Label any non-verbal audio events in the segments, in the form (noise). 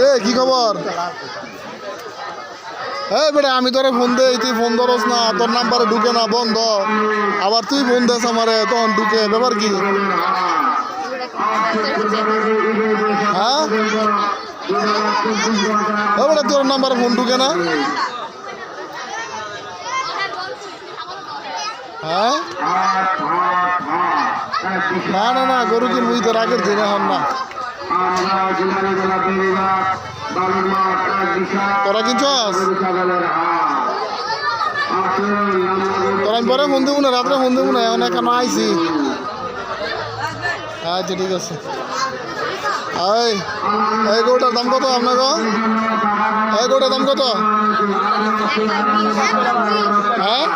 রে কি খবর? এই বেটা, আমি তোরে ফোন দে তুই ফোন ধরস না, তোর নাম্বারে ঢুকে না, বন্ধ। আবার তুই ফোন দেস আমারে, তখন ঢুকে, ব্যাপার কি? হ্যাঁ? বেটা, তোর নাম্বারে ফোন ঢুকে না? হ্যাঁ? না না না, গরু কিনবি তোর আগের দিনে হন না। তোরা কিনছস? তোরা পরে ফোন দেবো না, রাত্রে ফোন দেবো না, এখন এখানে আইসি আচ্ছা ঠিক আছে। এই এই গরুটার দাম কত আপনার? এই গরুটার দাম কত? হ্যাঁ?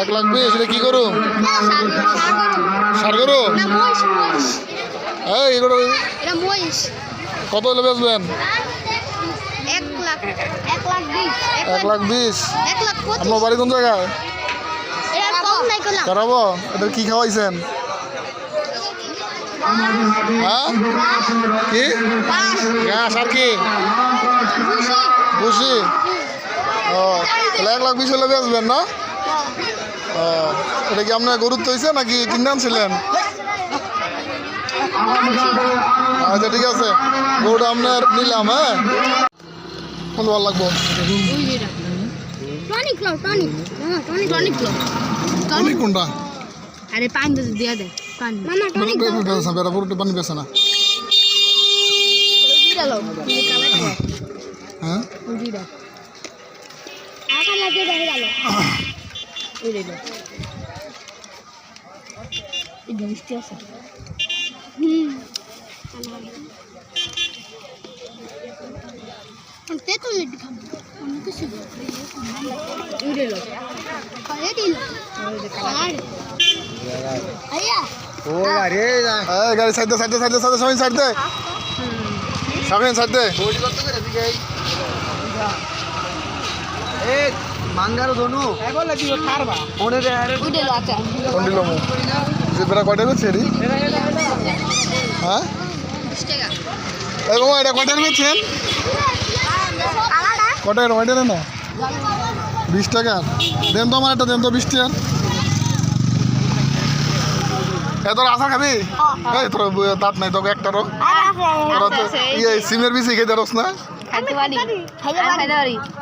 এক লাখ বিশ এটা কি করু সার গরু? এই এগুলো কত হলে বেচবেন? এক লাখ বিশ। আপনার বাড়ি কোন জায়গায়? করাবো এটা কি খাওয়াইছেন? কি? ঘাস আর কি? ও তাহলে এক লাখ বিশ হলে বেচবেন না? ও এটা কি আপনার গুরুত্ব হয়েছে নাকি কিনে আনছিলেন? আচ্ছা ঠিক আছে। গরুটা আপনার নিলাম হ্যাঁ? কোন ভালো লাগবো? Tonic tonic. কোনটা? আরে পানি তো দিয়া দে পানি মামা টনিক দাও বেসা বেড়া পুরোটা পানি বেসা না উজিরা লো হ্যাঁ উজিরা আকা লাগে দে গেল উড়ে লো এই মিষ্টি আছে হুম তে তো লেট খাম আমি কিছু উড়ে লো আরে দিল আরে আয়া এই গাড়ি সাইড দে সাইড দে সাইড দে সাইড দে সামনে সাইড দে। সামনে সাইড দে। মাঙ্গার ধনু। রে আরে। উড়ে লো আচ্ছা। কোন যে বেড়া কয়টা করছে রে হ্যাঁ? টাকা এই বাবা এটা না? বিশ টাকা দেন তো আমার একটা দেন তো বিশ টাকা এ তোর আশা খাবি? এই তোর দাঁত নাই তোকে একটারও তোরা তো ইয়ে সিমের বিচি খেতে রস না?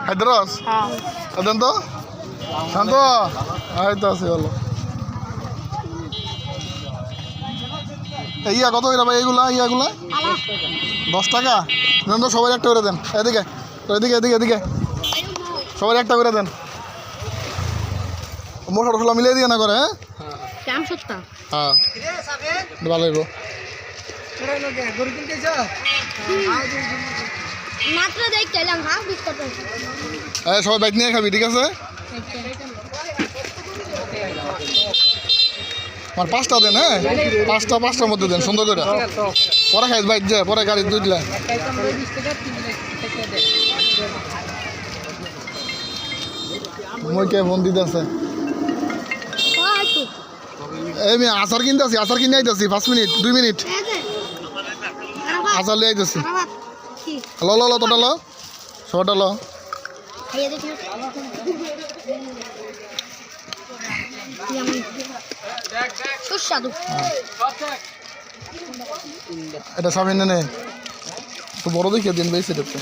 খাইতে রস? হ্যাঁ দেন তো শান্ত? এই তো আছে এই ইয়া কত করে ভাই এইগুলা ইয়াগুলা? দশ টাকা? দেন তো সবাই একটা করে দেন। এদিকে এদিকে এদিকে এদিকে। সবাই একটা করে দেন। মশলা টসলা মিলিয়ে দিয়ে না করে হ্যাঁ? কেমন সস্তা হ্যাঁ। ভালো হইব। সবাই বাইক নিয়ে খাবি ঠিক আছে? আমার পাঁচটা দেন হ্যাঁ? পাঁচটা পাঁচটার মধ্যে দেন সুন্দর করে। পরে খাইস বাইক যায় পরে গাড়ি দুইলা মই কে ফোন দিতে আছে এই আচার কিনতে আছি আচার কিনে আইতেছি পাঁচ মিনিট দুই মিনিট। আচার লিয়ে আইতেছি ল ল ল তোটা ল সবটা ল। এটা সামনে নে নে। তো বড় দেখিয়ে দিন বেশি দেখতে।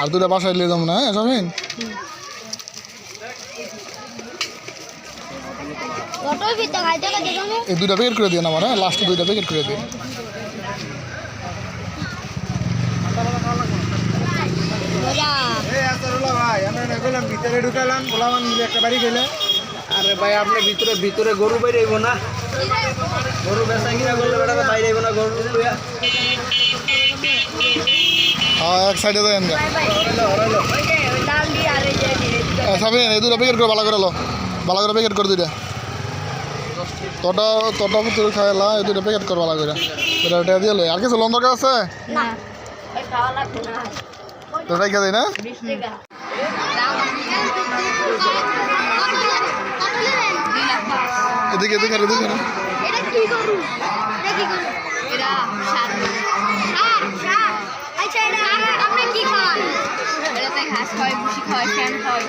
আর দুটা বাসায় নিয়ে যাব না হ্যাঁ সামিন অটোই ফিরতে খাইতে খাইতে যাব এই দুটা প্যাকেট করে দিন আমার হ্যাঁ লাস্টে দুইটা প্যাকেট করে দিন মজা এই রোলা ভাই আমরা না গেলাম ভিতরে ঢুকালাম গোলামান মিলে একটা বাড়ি গেলে আরে ভাই আপনি ভিতরে ভিতরে গরু বাইরে আইব না। গরু বেচা কিনা করলে বেটা বাইরে আইব না গরু লইয়া। হ্যাঁ এক সাইডে এই যে দুটা প্যাকেট করে ভালো করে লো। ভালো করে প্যাকেট করে দুইটা। তোটা তোটা পুতুল খাইলা এই দুটা প্যাকেট কর ভালো করে এটা এটা দিয়ে লই আর কিছু লোন দরকার আছে? না। খাওয়া না। তো রেখে না? এদিকে এদিকে এদিকে আচ্ছা ঘাস হয় ভুসি খায় ফ্যান হয়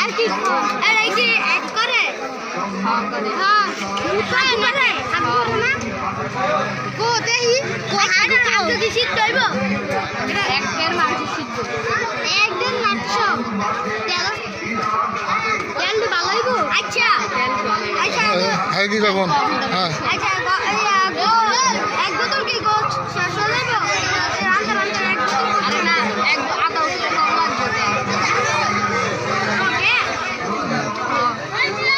আর কি করে? হ্যাঁ করে। হ্যাঁ। কো দেহি কো আর কাউকে কি শীত আচ্ছা আচ্ছা হ্যাঁ কি কখন হ্যাঁ আচ্ছা এক বোতল কি গোছ শেষ হয়ে যাবে রান্না রান্না এক বোতল আরে না এক আধা বোতল কম লাগবে ওকে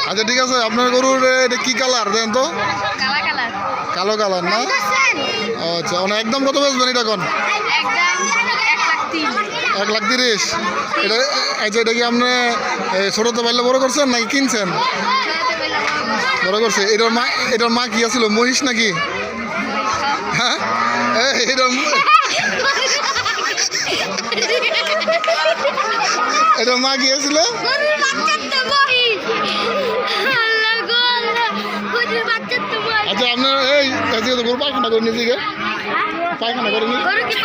আচ্ছা ঠিক আছে আপনার গরুর এটা কি কালার দেন তো। কালো কালার না? আচ্ছা মানে একদম কত বেচবেন এটা কোন এক লাখ তিরিশ। এটা আচ্ছা এটা কি আপনি ছোটতে পারলে বড় করছেন নাকি কিনছেন? বড় করছে। এটার মা এটার মা কি আছিল মহিষ নাকি? হ্যাঁ? এটার এটার মা কি আছিল? আপনার এই আজকে তো গরু পায়খানা করে? নিজেকে পায়খানা করে। নি গরু কি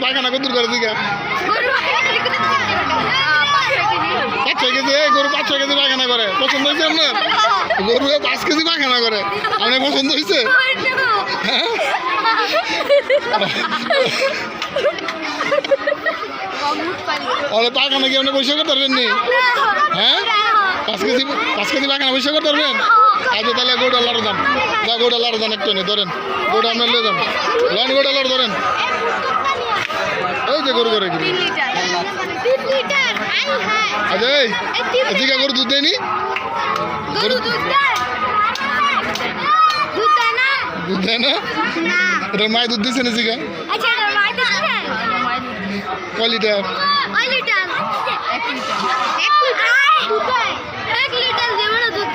পায়খানা কত করে। দিকে পাঁচ ছয় কেজি এই গরু পাঁচ ছয় কেজি পায়খানা করে। পছন্দ হয়েছে আপনার? গরু পাঁচ কেজি পায়খানা করে। আপনার পছন্দ হয়েছে। হ্যাঁ? (laughs) তাহলে পায়খানা কি আপনি পয়সা করতে পারবেন নি? হ্যাঁ? পাঁচ কেজি পাঁচ কেজি পায়খানা পয়সা করতে পারবেন? আচ্ছা তাহলে গরুটা লাড়ো দান। যা গরুটা লাড়ো দান একটু নি, ধরেন। গরুটা আপনার লিয়ে যান লান গরুটা লাড়ো ধরেন। ওই যে গরু করে আচ্ছা এই এদিকে গরু দুধ দেয়নি? গরু দুধ দেয় না? এটার মায়ের দুধ দিচ্ছে না জিগা?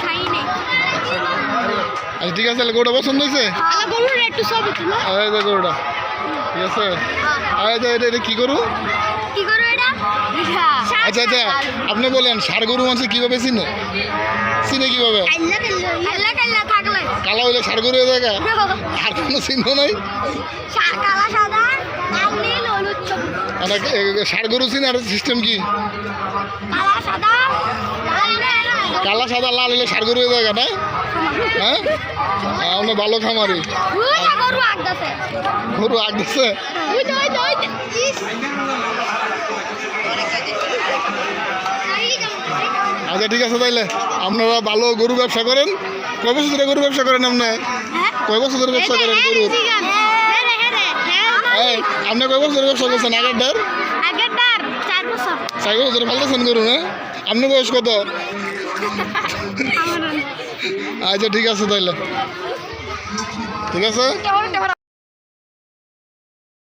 খাই নে আচ্ছা ঠিক আছে তাহলে গরুটা পছন্দ হয়েছে? যে গরুটা। ঠিক আছে? এই যে এটা এটা কি গরু? কি করো এটা? আচ্ছা আচ্ছা আপনি বলেন সার গরু মানুষ কীভাবে চিনে? চিনে কীভাবে? কালা হইলে সার গরু হয়ে যায় আর কোনো চিহ্ন নাই? কালা সাদা সার গরু চিনার সিস্টেম কি? কালা সাদা লাল সার গরু হয়ে না? হ্যাঁ? ভালো খামারি। গরু আগ দিচ্ছে আচ্ছা ঠিক আছে তাইলে। আপনারা ভালো গরু ব্যবসা করেন। কয় বছর ধরে গরু ব্যবসা করেন আপনি? কয় বছর ধরে ব্যবসা করেন গরুর আপনি কয় বছর ব্যবসা করছেন আগের ডার আগেরটার চার বছর। চার বছর পাল্টাছেন করুন না আপনার বয়স কত? আচ্ছা ঠিক আছে তাহলে ঠিক আছে?